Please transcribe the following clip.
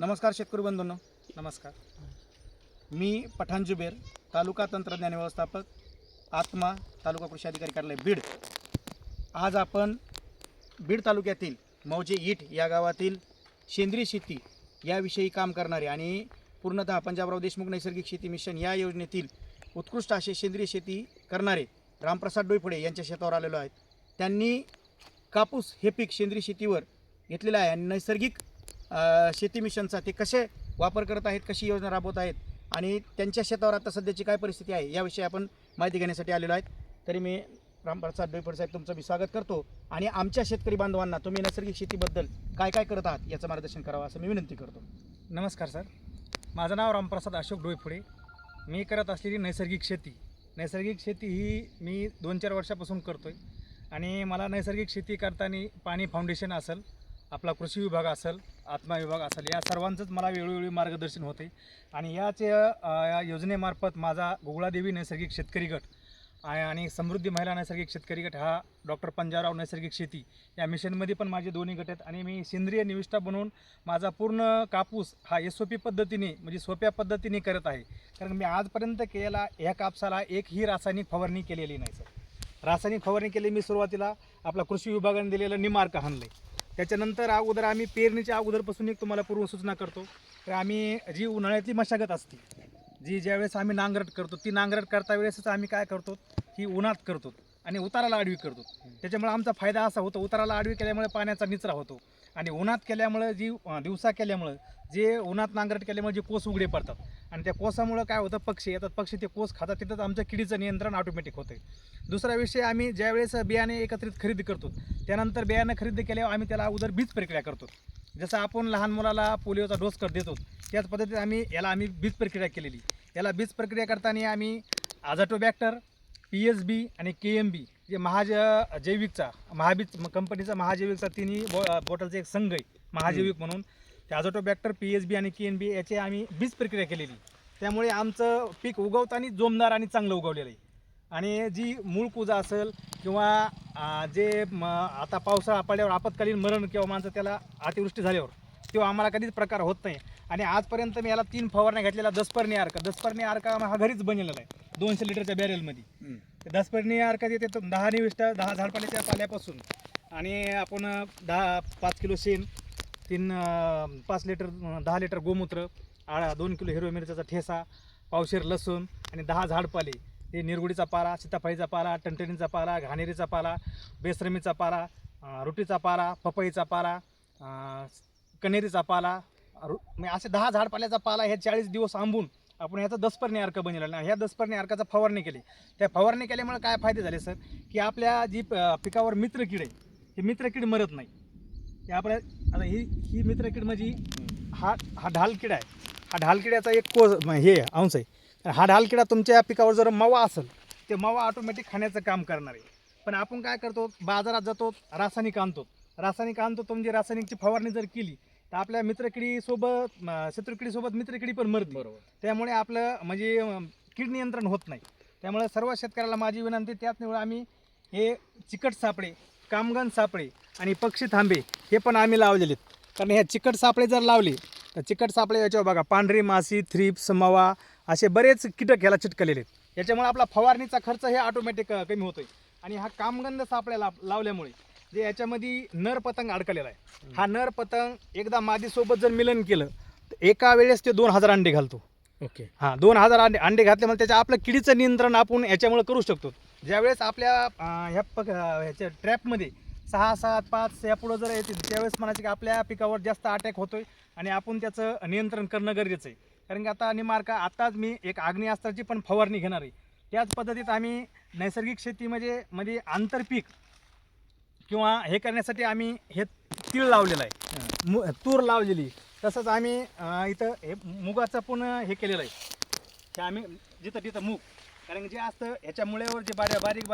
नमस्कार शेतकरी बंधूंनो. नमस्कार. मी पठाण जुबेर तालुका तंत्रज्ञान व्यवस्थापक आत्मा तालुका कृषी अधिकारी कार्यालय बीड. आज आपण बीड तालुक्यातील मौजे ईट या गावातील सेंद्रिय शेती याविषयी काम करणारे आणि पूर्णतः पंजाबराव देशमुख नैसर्गिक शेती मिशन या योजनेतील उत्कृष्ट असे सेंद्रिय शेती करणारे रामप्रसाद डोईफुडे यांच्या शेतावर आलेलो आहेत. त्यांनी कापूस हे पीक सेंद्रिय शेतीवर घेतलेलं आहे आणि नैसर्गिक शेती मिशनचा ते कसे वापर करत आहेत कशी योजना राबवत आहेत आणि त्यांच्या शेतावर आता सध्याची काय परिस्थिती आहे याविषयी आपण माहिती घेण्यासाठी आलेलो आहेत. तरी मी रामप्रसाद डोईफड साहेब तुमचं मी स्वागत करतो. आणि आमच्या शेतकरी बांधवांना तुम्ही नैसर्गिक शेतीबद्दल काय काय करत आहात याचं मार्गदर्शन करावं असं मी विनंती करतो. नमस्कार सर. माझं नाव रामप्रसाद अशोक डोईफुडे. मी करत असलेली नैसर्गिक शेती. नैसर्गिक शेती ही मी दोन चार वर्षापासून करतो आहे आणि मला नैसर्गिक शेती करताना पाणी फाउंडेशन असेल आपला कृषी विभाग असेल आत्मा विभाग असेल या सर्वांचंच मला वेळोवेळी मार्गदर्शन होते. आणि याच या योजनेमार्फत माझा गुगळादेवी नैसर्गिक शेतकरी गट आणि समृद्धी महिला नैसर्गिक शेतकरी गट हा डॉक्टर पंजाराव नैसर्गिक शेती या मिशनमध्ये पण माझे दोन्ही गट आहेत. आणि मी सेंद्रिय निविष्ठा बनवून माझा पूर्ण कापूस हा एस ओ पी पद्धतीने म्हणजे सोप्या पद्धतीने करत आहे. कारण मी आजपर्यंत केलेला या कापसाला एकही रासायनिक फवारणी केलेली नाही सर. रासायनिक फवारणी केली मी सुरुवातीला आपला कृषी विभागाने दिलेलं निमार्क हाणलं आहे त्याच्यानंतर अगोदर आम्ही पेरणीच्या अगोदरपासून एक तुम्हाला पूर्वसूचना करतो. तर आम्ही जी उन्हाळ्यातली मशागत असते जी ज्यावेळेस आम्ही नांगरट करतो ती नांगरट करता वेळेसच आम्ही काय करतो? ही उन्हात करतो आणि उताराला आडवी करतो. त्याच्यामुळे आमचा फायदा असा होतो उताराला आडवी केल्यामुळे पाण्याचा निचरा होतो आणि उन्हात केल्यामुळं जी दिवसा केल्यामुळं जे उन्हात नांगरट केल्यामुळे जे कोस उघडे पडतात. आणि त्या कोसामुळं काय होतं पक्षी येतात पक्षी ते कोस खातात तिथंच आमचं किडीचं नियंत्रण ऑटोमॅटिक होतं दुसरा विषय आम्ही ज्यावेळेस बियाणे एकत्रित खरेदी करतो त्यानंतर बियाणं खरेदी केल्यावर आम्ही त्याला अगोदर बीज प्रक्रिया करतो. जसं आपण लहान मुलाला पोलिओचा डोस कर देतो त्याच पद्धतीने आम्ही याला आम्ही बीज प्रक्रिया केलेली. याला बीज प्रक्रिया करताना आम्ही आझाटोबॅक्टर पी एस बी आणि के एम बी जे महाज जैविकचा महाबीज कंपनीचा महाजैविकचा तिन्ही बॉ बॉटलचा एक संघ आहे महाजैविक म्हणून. ते आझोटोबॅक्टर पी एस बी आणि के एन बी याची आम्ही बीज प्रक्रिया केलेली. त्यामुळे आमचं पीक उगवताना जोमदार आणि चांगलं उगवलेलं आहे. आणि जी मूळ पूजा असेल किंवा जे म आता पावसाळा पडल्यावर आपत्कालीन मरण किंवा माणसं त्याला अतिवृष्टी झाल्यावर तेव्हा आम्हाला कधीच प्रकार होत नाही. आणि आजपर्यंत मी याला तीन फवारण्या घातलेला दसपर्णी अर्का दसपर्णी अर्का हा घरीच बनलेला आहे दोनशे लिटरच्या बॅरेलमध्ये. ते दसपर्णी अर्का येते तो दहा निविष्टा दहा झाडपाल्याच्या पाल्यापासून. आणि आपण दहा पाच किलो शेण तीन पाच लिटर दहा लिटर गोमूत्र आळा दोन किलो हिरव्या मिरच्याचा ठेसा पावशेर लसूण आणि दहा झाडपाले. हे निरगुडीचा पाला सीताफळीचा पाला टणटणीचा पाला घाणेरीचा पाला बेसरमीचा पाला रोटीचा पाला पपईचा पाला अं, पाला रु म्हणजे असे दहा झाडपाल्याचा पाला हे चाळीस दिवस आंबून आपण ह्याचा दसपर्णी अर्क बनवलेला आहे ह्या दसपर्णी अर्काचा फवारणी केली. त्या फवारणी केल्यामुळे काय फायदे झाले सर? की आपल्या जी प- पिकावर मित्रकीड आहे हे मित्रकीड मरत नाही. हे आपल्या आता ही ही मित्रकीड म्हणजे हा हा ढालकिडा आहे. हा ढालकिड्याचा एक कोज म- हे अंश आहे. तर हा ढालकिडा तुमच्या पिकावर जर मवा असेल ते मवा ऑटोमॅटिक खाण्याचं काम करणार आहे. पण आपण काय करतो बाजारात जातो रासायनिक आणतो. रासायनिक आणतो तो म्हणजे रासायनिकची फवारणी जर केली तर आपल्या मित्रकिडीसोबत शत्रुकिडीसोबत मित्रकिडी पण मरते. बरोबर. त्यामुळे आपलं म्हणजे कीड नियंत्रण होत नाही. त्यामुळे सर्व शेतकऱ्याला माझी विनंती त्याचमुळे आम्ही हे चिकट सापळे कामगन सापळे आणि पक्षी थांबे हे पण आम्ही लावलेले आहेत कारण ह्या चिकट सापळे जर लावले तर चिकट सापळे याच्यावर बघा पांढरी माशी थ्रिप्स मवा असे बरेच कीटक ह्याला चिटकलेले आहेत. याच्यामुळे आपला फवारणीचा खर्च हे ऑटोमॅटिक कमी होतोय. आणि हा कामगंध सापळ्या लाव लावल्यामुळे जे याच्यामध्ये नर पतंग अडकलेला आहे. हा नर पतंग एकदा मादीसोबत जर मिलन केलं तर एका वेळेस ते दोन हजार अंडे घालतो. ओके. हां दोन हजार अंडे अंडे घातल्यामुळे त्याच्या आपलं किडीचं नियंत्रण आपण याच्यामुळे करू शकतो. ज्यावेळेस आपल्या ह्या पक ह्याच्या ट्रॅपमध्ये सहा सात पाच या पुढं जर येतील त्यावेळेस म्हणायचं की आपल्या पिकावर जास्त अटॅक होतोय आणि आपण त्याचं नियंत्रण करणं गरजेचं आहे. कारण की आता निमार्का आत्ताच मी एक आग्नेयास्त्राची पण फवारणी घेणार आहे. त्याच पद्धतीत आम्ही नैसर्गिक शेतीमध्ये मध्ये आंतरपीक किंवा हे करण्यासाठी आम्ही हे तीळ लावलेलं आहे. मु तूर लावलेली. तसंच आम्ही इथं हे मुगाचं पण हे केलेलं आहे. हे आम्ही जिथं तिथं मूग. कारण की जे असतं ह्याच्या मुळ्यावर जे बारीक बारीक